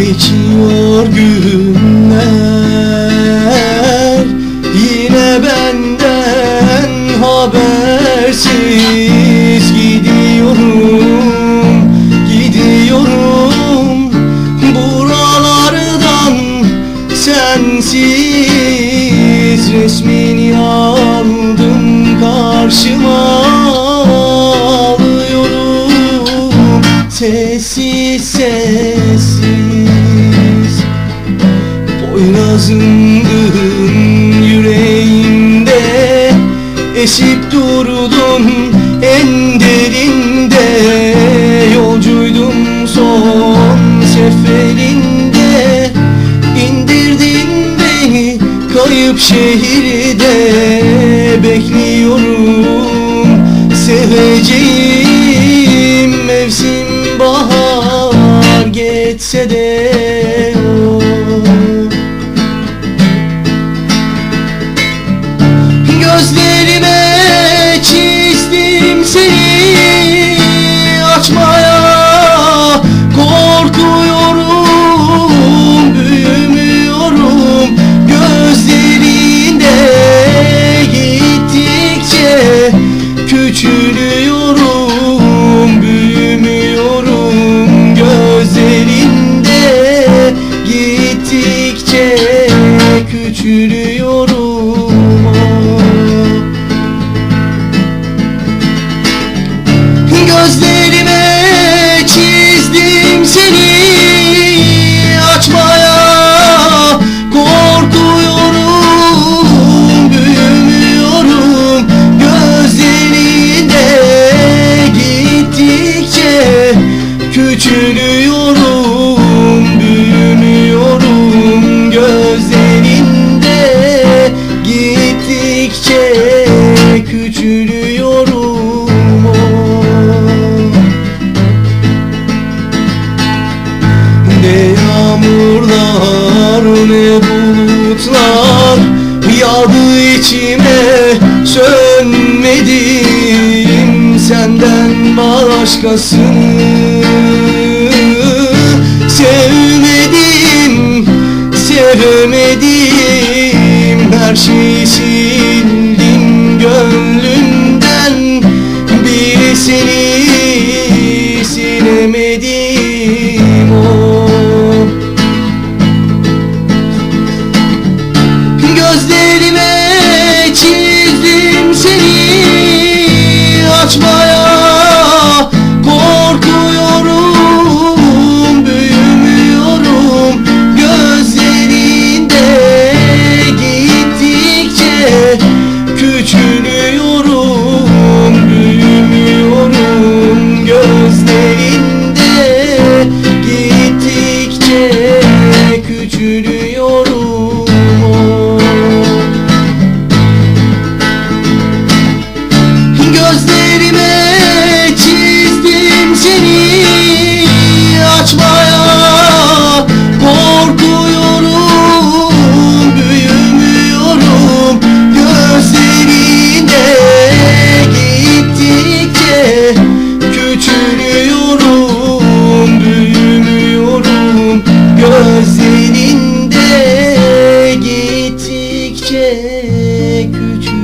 Geçiyor günler. Yine benden habersiz gidiyorum Gidiyorum. Buralardan sensiz Resmini aldım karşıma. Alıyorum. Sessiz sessiz Boynazımdın yüreğimde Esip durdun en derinde. Yolcuydum son seferinde İndirdin beni kayıp şehirde. Bekliyorum seveceğim mevsim bahar geçse de ne bulutlar Yağdı içime sönmedim Senden başkasını. Sevmedim, sevemedim Her şeyi küçük